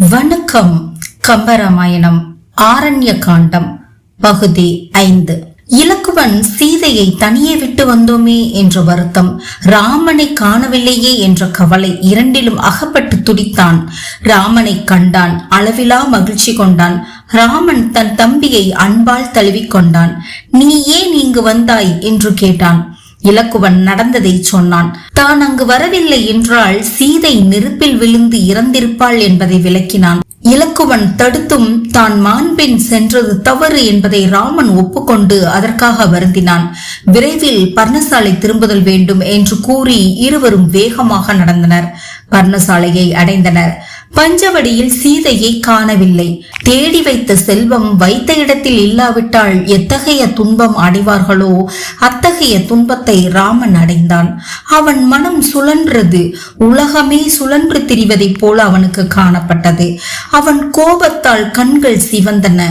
வணக்கம் கம்பராமாயணம் ஆரண்ய காண்டம் பகுதி ஐந்து. இலக்குவன் சீதையை தனியே விட்டு வந்தோமே என்ற வருத்தம் ராமனை காணவில்லையே என்ற கவலை இரண்டிலும் அகப்பட்டு துடித்தான். ராமனை கண்டான் அளவிலா மகிழ்ச்சி கொண்டான். ராமன் தன் தம்பியை அன்பால் தழுவிக்கொண்டான் நீ ஏன் இங்கு வந்தாய்? என்று கேட்டான். இலக்குவன் நடந்ததை சொன்னான். தான் அங்கு வரவில்லை என்றால் சீதை நெருப்பில் விழுந்து இறந்திருப்பாள் என்பதை விளக்கினான். இலக்குவன் தடுத்தும் தான் மாண்பின் சென்றது தவறு என்பதை ராமன் ஒப்புக்கொண்டு அதற்காக வருந்தினான். விரைவில் பர்ணசாலை திரும்புதல் வேண்டும் என்று கூறி இருவரும் வேகமாக நடந்தனர். பர்ணசாலையை அடைந்தனர். பஞ்சவடியில் சீதையை காணவில்லை. தேடி வைத்த செல்வம் வைத்த இடத்தில் இல்லாவிட்டால் எத்தகைய துன்பம் அடைவார்களோ? அத்தகைய துன்பத்தை ராமன் அடைந்தான். அவன் மனம் சுழன்றது. உலகமே சுழன்று திரிவதைப் போல அவனுக்கு காணப்பட்டது. அவன் கோபத்தால் கண்கள் சிவந்தன.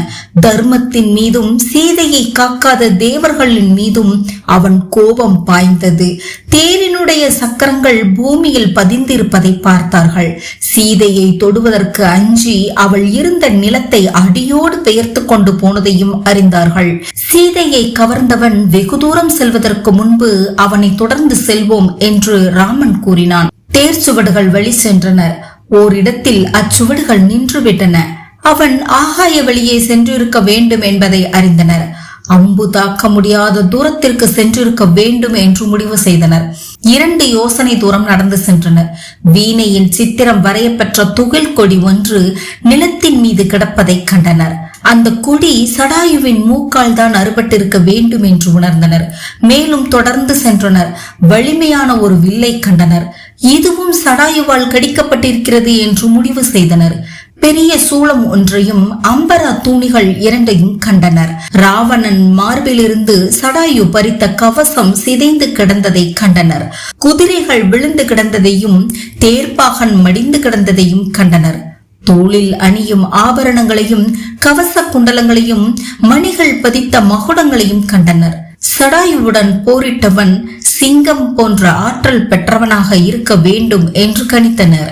தர்மத்தின் மீதும் சீதையை காக்காத தேவர்களின் மீதும் அவன் கோபம் பாய்ந்தது. தேரினுடைய சக்கரங்கள் பூமியில் பதிந்திருப்பதை பார்த்தார்கள். சீதையை தொடுவதற்கு அஞ்சி அவள் இருந்த நிலத்தை அடியோடு பெயர்த்து கொண்டு போனதையும் அறிந்தார்கள். சீதையை கவர்ந்தவன் வெகு தூரம் செல்வதற்கு முன்பு அவனை தொடர்ந்து செல்வோம் என்று ராமன் கூறினான். தேர் சுவடுகள் வழி சென்றனர் ஓரிடத்தில் அச்சுவடுகள் நின்றுவிட்டன. அவன் ஆகாய வழியே சென்றிருக்க வேண்டும் என்பதை அறிந்தனர். அம்பு தாக்க முடியாத தூரத்திற்கு சென்றிருக்க வேண்டும் என்று முடிவு செய்தனர். இரண்டு யோசனை தூரம் நடந்து சென்றனர் வீணையின் சித்திரம் வரையப்பெற்ற துகில் கொடி ஒன்று நிலத்தின் மீது கிடப்பதை கண்டனர். அந்த கொடி சடாயுவின் மூக்கால் தான் அறுபட்டிருக்க வேண்டும் என்று உணர்ந்தனர். மேலும் தொடர்ந்து சென்றனர். வலிமையான ஒரு வில்லை கண்டனர். இதுவும் சடாயுவால் கடிக்கப்பட்டிருக்கிறது என்று முடிவு செய்தனர். பெரிய சூளம் ஒன்றையும் அம்பரா தூணிகள் இரண்டையும் கண்டனர். ராவணன் மார்பிலிருந்து சடாயு பறித்த கவசம் சிதைந்து கிடந்ததை கண்டனர். குதிரைகள் விழுந்து கிடந்ததையும் தேர்ப்பாகன் மடிந்து கிடந்ததையும் கண்டனர். தோளில் அணியும் ஆபரணங்களையும் கவச குண்டலங்களையும் மணிகள் பதித்த மகுடங்களையும் கண்டனர். சடாயுவுடன் போரிட்டவன் சிங்கம் போன்ற ஆற்றல் பெற்றவனாக இருக்க வேண்டும் என்று கணித்தனர்.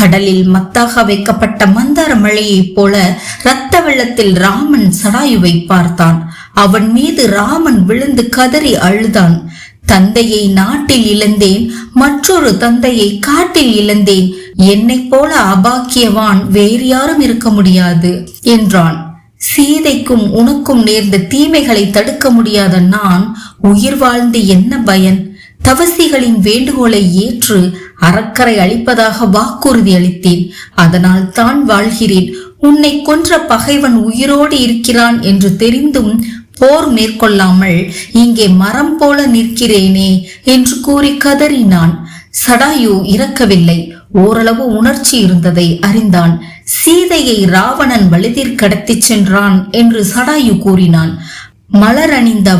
கடலில் மத்தாக வைக்கப்பட்ட மந்தார மழையைப் போல இரத்த வெள்ளத்தில் ராமன் சடாயுவை பார்த்தான் அவன் மீது ராமன் விழுந்து கதறி அழுதான். தந்தையை நாட்டில் இழந்தேன் மற்றொரு தந்தையை காட்டில் இழந்தேன். என்னைப் போல அபாக்கியவான் வேறு யாரும் இருக்க முடியாது என்றான். சீதைக்கும் உனக்கும் நேர்ந்த தீமைகளை தடுக்க முடியாத நான் உயிர் வாழ்ந்து என்ன பயன்? தவசிகளின் வேண்டுகோளை ஏற்று அறக்கரை அளிப்பதாக வாக்குறுதி அளித்தேன். அதனால் தான் வாழ்கிறேன். உன்னை கொன்ற பகைவன் உயிரோடு இருக்கிறான் என்று தெரிந்தும் போர் மேற்கொள்ளாமல் இங்கே மரம் போல நிற்கிறேனே என்று கூறி கதறினான். சடாயு இறக்கவில்லை. ஓரளவு உணர்ச்சி இருந்ததை அறிந்தான். சீதையை ராவணன் வலிதிற்கடத்திச் சென்றான் என்று சடாயு கூறினான். மலர் அணிந்த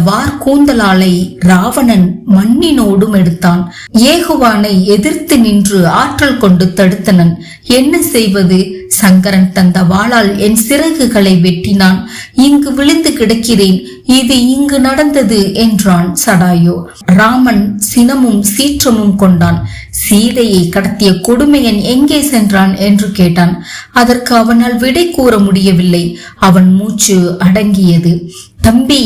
ராவணன் மண்ணினோடும் எடுத்தான். ஏகுவானை எதிர்த்து நின்று ஆற்றல் கொண்டு தடுத்தனன். என்ன செய்வது? சங்கரன் தந்த வாளால் என் சிறகுகளை வெட்டினான். இங்கு விழுந்து கிடக்கிறேன். இது இங்கு நடந்தது என்றான் சடாயோ ராமன் சினமும் சீற்றமும் கொண்டான். சீதையை கடத்திய கொடுமையன் எங்கே சென்றான்? என்று கேட்டான். அதற்கு அவனால் விடை கூற முடியவில்லை. அவன் மூச்சு அடங்கியது. தம்பி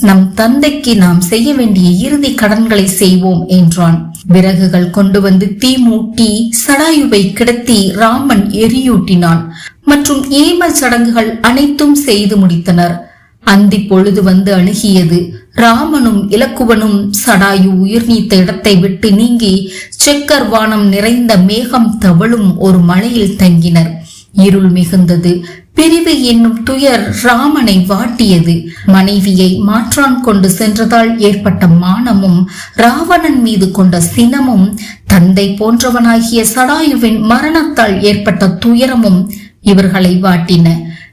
நம் தந்தைக்கு நாம் செய்ய வேண்டிய இறுதி கடன்களை செய்வோம் என்றான். விறகுகள் கொண்டு வந்து தீ மூட்டி சடாயுவை கிடத்தி ராமன் எரியூட்டினான். மற்றும் ஏம சடங்குகள் அனைத்தும் செய்து முடித்தனர். அந்தி பொழுது வந்து அணுகியது. ராமனும் இலக்குவனும் சடாயு உயிர் நீத்த இடத்தை விட்டு நீங்கி செக்கர் வானம் நிறைந்த மேகம் தவழும் ஒரு மலையில் தங்கினர். இருள் மிகுந்தது. பிரிவு என்னும் துயர் ராமனை வாட்டியது. மனைவியை மாற்றான் கொண்டு சென்றதால் ஏற்பட்ட மானமும் ராவணன் மீது கொண்ட சினமும் தந்தை போன்றவனாகிய சடாயுவின் மரணத்தால் ஏற்பட்ட துயரமும் இவர்களை வாட்டின.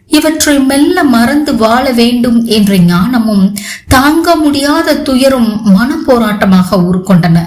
இவற்றை மெல்ல மறந்து வாழ வேண்டும் என்ற ஞானமும் தாங்க முடியாத துயரும் மனப்போராட்டமாக உருக்கொண்டன.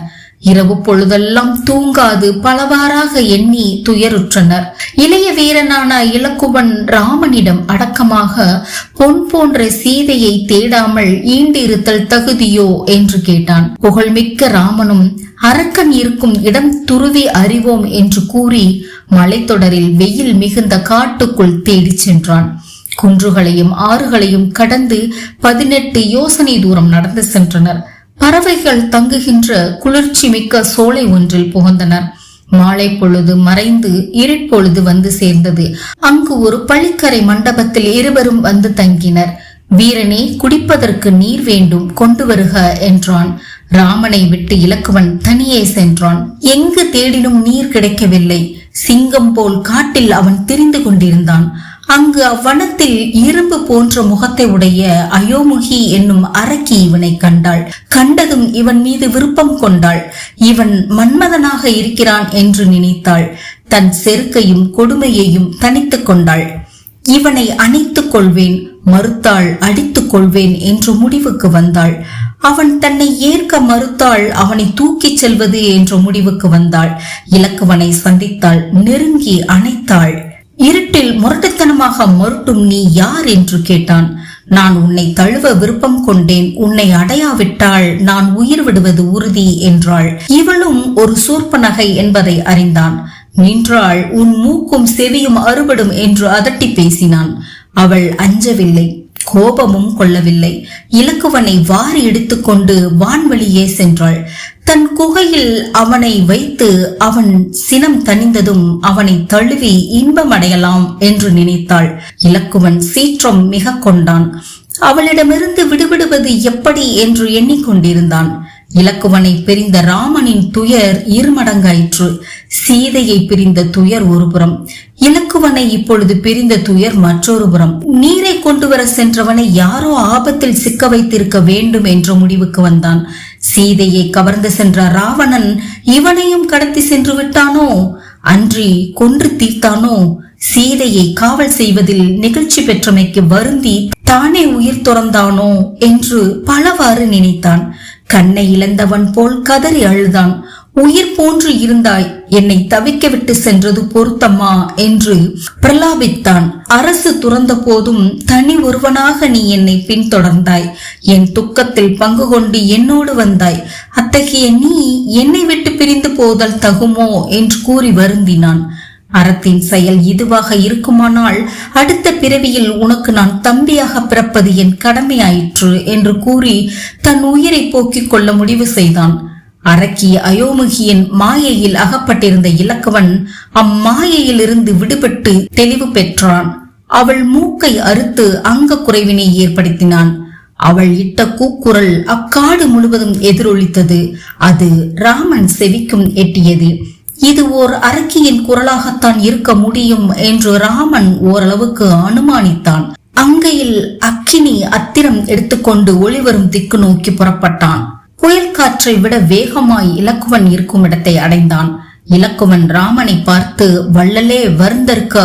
இரவு பொழுதெல்லாம் தூங்காது பலவாறாக எண்ணி துயருற்றனர். இளைய வீரனான இலக்குவன் ராமனிடம் அடக்கமாக பொன் போன்ற சீதையை தேடாமல் ஈண்டிருத்தல் தகுதியோ? என்று கேட்டான். புகழ்மிக்க ராமனும் அரக்கன் இருக்கும் இடம் துருவி அறிவோம் என்று கூறி மலைத்தொடரில் வெயில் மிகுந்த காட்டுக்குள் தேடிச் சென்றான். குன்றுகளையும் ஆறுகளையும் கடந்து பதினெட்டு யோசனை தூரம் நடந்து சென்றனர். பறவைகள் தங்குகின்ற குளிர்ச்சி மிக்க சோலை ஒன்றில் புகுந்தனர் மாலை பொழுது மறைந்து இருட்பொழுது வந்து சேர்ந்தது. அங்கு ஒரு பழிக்கரை மண்டபத்தில் இருவரும் வந்து தங்கினர். வீரனே குடிப்பதற்கு நீர் வேண்டும் கொண்டு வருக என்றான். ராமனை விட்டு இலக்குவன் தனியே சென்றான். எங்கு தேடினும் நீர் கிடைக்கவில்லை. சிங்கம் போல் காட்டில் அவன் திரிந்து கொண்டிருந்தான். அங்கு அவ்வனத்தில் இரும்பு போன்ற முகத்தை உடைய அயோமுகி என்னும் அரக்கி இவனை கண்டாள். கண்டதும் இவன் மீது விருப்பம் கொண்டாள். இவன் மன்மதனாக இருக்கிறான் என்று நினைத்தாள். தன் செருக்கையும் கொடுமையையும் தனித்துக் கொண்டாள். இவனை அணைத்துக் கொள்வேன் மறுத்தாள் அடித்துக் கொள்வேன் என்று முடிவுக்கு வந்தாள். அவன் தன்னை ஏற்க மறுத்தாள் அவனை தூக்கிச் செல்வது என்ற முடிவுக்கு வந்தாள். இலக்குவனை சந்தித்தாள் நெருங்கி அணைத்தாள். இருட்டில் முரட்டுத்தனமாக முரட்டும் நீ யார் என்று கேட்டான். நான் உன்னை தழுவ விருப்பம் கொண்டேன். உன்னை அடையாவிட்டால் நான் உயிர் விடுவது உறுதி என்றாள். இவளும் ஒரு சூர்ப்ப நகை என்பதை அறிந்தான். நின்றாள் உன் மூக்கும் செவியும் அறுபடும் என்று அதட்டி பேசினான். அவள் அஞ்சவில்லை. கோபமும் கொள்ளவில்லை. இலக்குவனை வாரி எடுத்துக்கொண்டு வான்வழியே சென்றாள். தன் குகையில் அவனை வைத்து அவன் சினம் தணிந்ததும் அவனை தழுவி இன்பமடையலாம் என்று நினைத்தாள். இலக்குவன் சீற்றம் மிக கொண்டான். அவளிடமிருந்து விடுபடுவது எப்படி என்று எண்ணிக்கொண்டிருந்தான். இலக்குவனை பிரிந்த ராமனின் துயர் இருமடங்காயிற்று. சீதையை பிரிந்த துயர் ஒருபுறம் இலக்குவனை இப்பொழுது பிரிந்த துயர் மற்றொரு புறம். நீரை கொண்டு வர சென்றவனை யாரோ ஆபத்தில் சிக்க வைத்திருக்க வேண்டும் என்ற முடிவுக்கு வந்தான். சீதையை கவர்ந்து சென்ற ராவணன் இவனையும் கடத்தி சென்று விட்டானோ? அன்றி கொன்று தீர்த்தானோ? சீதையை காவல் செய்வதில் நிகழ்ச்சி பெற்றமைக்கு வருந்தி தானே உயிர் துறந்தானோ? என்று பலவாறு நினைத்தான். கண்ணை இழந்தவன் போல் கதறி அழுதான். உயிர் போன்று இருந்தாய் என்னை தவிக்க விட்டு சென்றது பொருத்தமா என்று பிரலாபித்தான். அரசு துறந்த போதும் தனி ஒருவனாக நீ என்னை பின்தொடர்ந்தாய். என் துக்கத்தில் பங்கு கொண்டு என்னோடு வந்தாய். அத்தகைய நீ என்னை விட்டு பிரிந்து போதல் தகுமோ என்று கூறி வருந்தினான். அறத்தின் செயல் இதுவாக இருக்குமானால் அடுத்த பிறவியில் உனக்கு நான் தம்பியாக பிறப்பது என் கடமையாயிற்று என்று கூறி தன் உயிரை போக்கிக் கொள்ள முடிவு செய்தான். அரக்கி அயோமுகியின் மாயையில் அகப்பட்டிருந்த இலக்கவன் அம்மாயையிலிருந்து விடுபட்டு தெளிவு பெற்றான். அவள் மூக்கை அறுத்து அங்க குறைவினை ஏற்படுத்தினான். அவள் இட்ட கூக்குரல் அக்காடு முழுவதும் எதிரொலித்தது. அது ராமன் செவிக்கும் எட்டியது. இது ஓர் அரக்கியின் குரலாகத்தான் இருக்க முடியும் என்று ராமன் ஓரளவுக்கு அனுமானித்தான். அங்கையில் அக்கினி அத்திரம் எடுத்துக்கொண்டு ஒளிவரும் திக்கு நோக்கி புறப்பட்டான். புயல் காற்றை விட வேகமாய் இலக்குவன் இருக்கும் இடத்தை அடைந்தான். இலக்குவன் ராமனை பார்த்து வள்ளலே வருந்தற்க!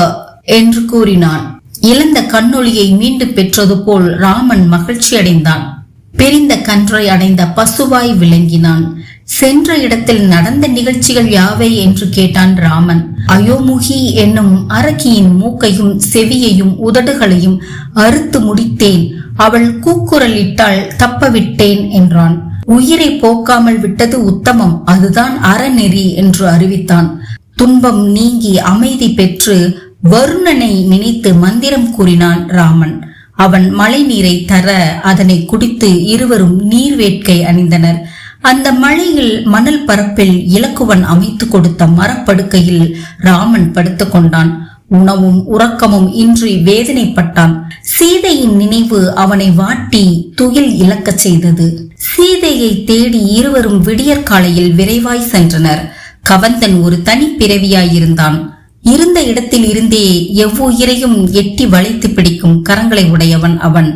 என்று கூறினான். இழந்த கண்ணொளியை மீண்டு பெற்றது போல் ராமன் மகிழ்ச்சி அடைந்தான் பிரிந்த கன்றை அடைந்த பசுவாய் விளங்கினான். சென்ற இடத்தில் நடந்த நிகழ்ச்சிகள் யாவை என்று கேட்டான் ராமன். அயோமுகி என்னும் அரக்கியின் மூக்கையும் செவியையும் உதடுகளையும் அறுத்து முடித்தேன். அவள் கூக்குரலிட்டால் தப்பவிட்டேன் என்றான். உயிரை போக்காமல் விட்டது உத்தமம் அதுதான் அறநெறி என்று அறிவித்தான். துன்பம் நீங்கி அமைதி பெற்று வருணனை நினைத்து மந்திரம் கூறினான் ராமன். அவன் மழை நீரை தர அதனை குடித்து இருவரும் நீர் வேட்கை அணிந்தனர். அந்த மழையில் மணல் பரப்பில் இலக்குவன் அமைத்து கொடுத்த மரப்படுக்கையில் ராமன் படுத்துக் கொண்டான். உணவும் உறக்கமும் இன்றி வேதனைப்பட்டான். சீதையின் நினைவு அவனை வாட்டி துயில் இழக்கச் செய்தது. சீதையை தேடி இருவரும் விடியற்காலையில் விரைவாய் சென்றனர். கவந்தன் ஒரு தனி பிறவியாயிருந்தான். இருந்த இடத்தில் இருந்தே எவ்வுயிரையும் எட்டி வளைத்து பிடிக்கும் கரங்களை உடையவன் அவன்.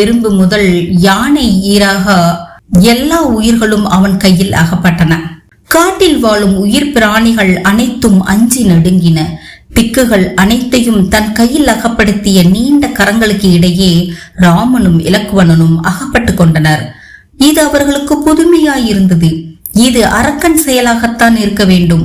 எறும்பு முதல் யானை ஈராக எல்லா உயிர்களும் அவன் கையில் அகப்பட்டன. காட்டில் வாழும் உயிர் பிராணிகள் அனைத்தும் அஞ்சி நடுங்கின. பிக்குகள் அனைத்தையும் தன் கையில் அகப்படுத்திய நீண்ட கரங்களுக்கு இடையே ராமனும் இலக்குவனனும் அகப்பட்டு கொண்டனர். இது அவர்களுக்கு புதுமையாயிருந்தது. இது அரக்கன் செயலாகத்தான் இருக்க வேண்டும்.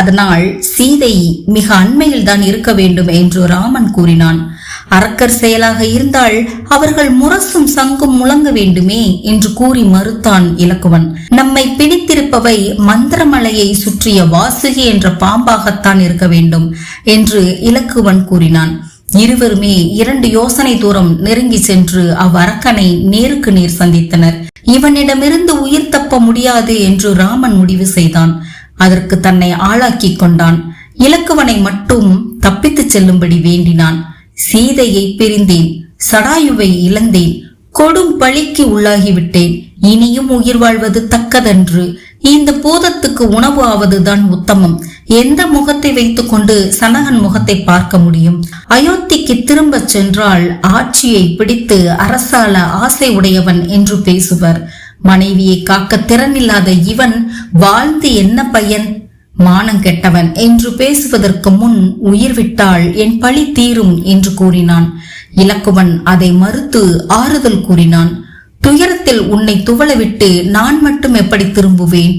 அதனால் சீதை மிக அண்மையில் தான் இருக்க வேண்டும் என்று ராமன் கூறினான். அரக்கர் செயலாக இருந்தால் அவர்கள் முரசும் சங்கும் முழங்க வேண்டுமே என்று கூறி மறுத்தான் இலக்குவன். நம்மை பிடித்திருப்பவை மந்திரமலையை சுற்றிய வாசுகி என்ற பாம்பாகத்தான் இருக்க வேண்டும் என்று இலக்குவன் கூறினான். இருவருமே இரண்டு யோசனை தூரம் நெருங்கி சென்று அவ்வரக்கனை நேருக்கு நேர் சந்தித்தனர். இவனிடமிருந்து உயிர் தப்ப முடியாது என்று ராமன் முடிவு செய்தான். அதற்கு தன்னை ஆளாக்கி கொண்டான். இலக்குவனை மட்டும் தப்பித்துச் செல்லும்படி வேண்டினான். சீதையை பிரிந்தேன். சடாயுவை இழந்தேன். கொடும் பழிக்கு உள்ளாகிவிட்டேன். இனியும் உயிர் வாழ்வது தக்கதன்று. இந்த பூதத்துக்கு உணவு ஆவதுதான் உத்தமம். எந்த முகத்தை வைத்துக்கொண்டு சனகன் முகத்தை பார்க்க முடியும்? அயோத்திக்கு திரும்பச் சென்றால் ஆட்சியை பிடித்து அரசால ஆசை உடையவன் என்று பேசுவர். மனைவியை காக்க திறனில்லாத இவன் வாழ்ந்து என்ன பையன்? மானம் கெட்டவன் என்று பேசுவதற்கு முன் உயிர் விட்டால் என் பழி தீரும் என்று கூறினான். இலக்குவன் அதை மறுத்து ஆறுதல் கூறினான். துயரத்தில் உன்னை துவளவிட்டு நான் மட்டும் எப்படி திரும்புவேன்?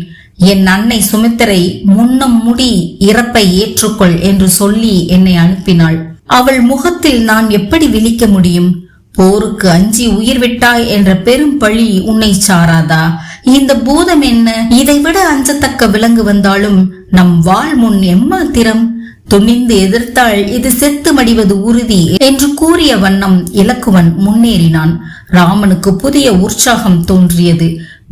என் அன்னை சுமித்திரை முன்னம் முடி இறப்பை ஏற்றுக்கொள் என்று சொல்லி என்னை அனுப்பினாள். அவள் முகத்தில் நான் எப்படி விழிக்க முடியும்? போருக்கு அஞ்சி உயிர் விட்டாய் என்ற பெரும் பழி உன்னை சாராதா? இந்த பூதம் என்ன? இதைவிட அஞ்சத்தக்க விலங்கு வந்தாலும் நம் வாழ் முன் எம்மாத்திரம் துணிந்து எதிர்த்தால் இது செத்து மடிவது உறுதி என்று கூறிய வண்ணம் இலக்குவன் முன்னேறினான். ராமனுக்கு புதிய உற்சாகம் தோன்றியது.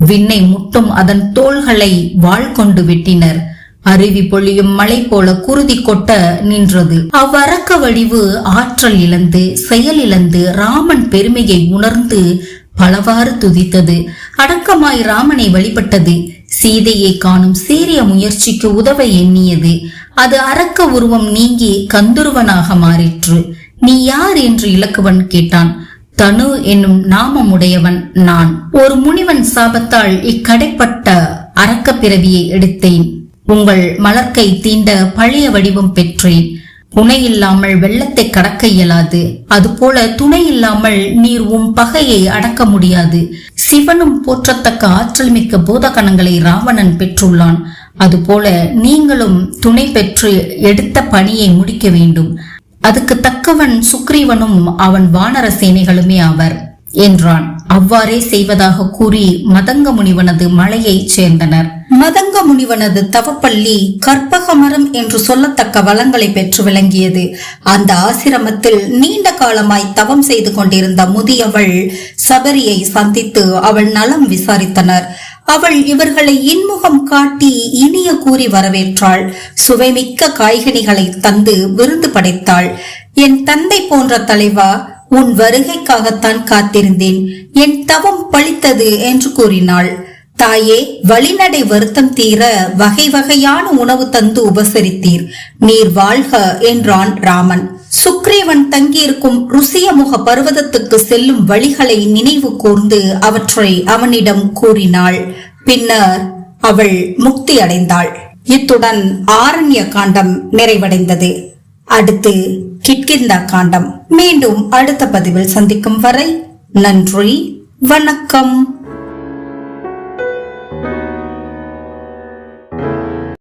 விண்ணை முட்டும் அதன் தோள்களை வாழ் கொண்டு வெட்டினர். அருவி பொழியும் மலை போல குருதி கொட்ட நின்றது. அவ்வரக்க வடிவு ஆற்றல் இழந்து செயல் இழந்து ராமன் பெருமையை உணர்ந்து பலவாறு துதித்தது. அடக்கமாய் ராமனை வழிபட்டது. சீதையை காணும் சீரிய முயற்சிக்கு உதவ எண்ணியது. அது அரக்க உருவம் நீங்கி கந்துருவனாக மாறிற்று. நீ யார்? என்று இலக்குவன் கேட்டான். தனு என்னும் நாமமுடையவன் நான். ஒரு முனிவன் சாபத்தால் இக்கடைப்பட்ட அரக்க பிறவியை எடுத்தேன். உங்கள் மலர்க்கை தீண்ட பழைய வடிவம் பெற்றேன். துணை இல்லாமல் வெள்ளத்தை கடக்க இயலாது. அதுபோல துணை இல்லாமல் நீர் உன் பகையை அடக்க முடியாது. சிவனும் போற்றத்தக்க ஆற்றல் மிக்க பூதகணங்களை ராவணன் பெற்றுள்ளான். அதுபோல நீங்களும் துணை பெற்று எடுத்த பணியை முடிக்க வேண்டும். அதுக்கு தக்கவன் சுக்ரீவனும் அவன் வானர சேனைகளுமே அவர் என்றான். அவ்வாறே செய்வதாக கூறி மதங்க முனிவனது மலையைச் சேர்ந்தனர். மதங்க முனிவனது தவப்பள்ளி கற்பக மரம் என்று சொல்லத்தக்க வளங்களை பெற்று விளங்கியது. அந்த ஆசிரமத்தில் நீண்ட காலமாய் தவம் செய்து கொண்டிருந்த முதியவள் சபரியை சந்தித்து அவள் நலம் விசாரித்தனர். அவள் இவர்களை இன்முகம் காட்டி இனிய கூறி வரவேற்றாள். சுவைமிக்க காய்கனிகளை தந்து விருந்து படைத்தாள். என் தந்தை போன்ற தலைவா உன் வருகைக்காகத்தான் காத்திருந்தேன். என் தவம் பழித்தது என்று கூறினாள். தாயே வழிநடை வருத்தம் தீர வகை வகையான உணவு தந்து உபசரித்தீர். நீர் வாழ்க என்றான் ராமன். சுக்ரீவன் தங்கியிருக்கும் ருசியமுக பர்வதத்துக்கு செல்லும் வழிகளை நினைவு கூர்ந்து அவற்றை அவனிடம் கூறினாள். பின்னர் அவள் முக்தி அடைந்தாள். இத்துடன் ஆரண்ய காண்டம் நிறைவடைந்தது. அடுத்து கிட்கிந்தா காண்டம். மீண்டும் அடுத்த பதிவில் சந்திக்கும் வரை நன்றி வணக்கம்.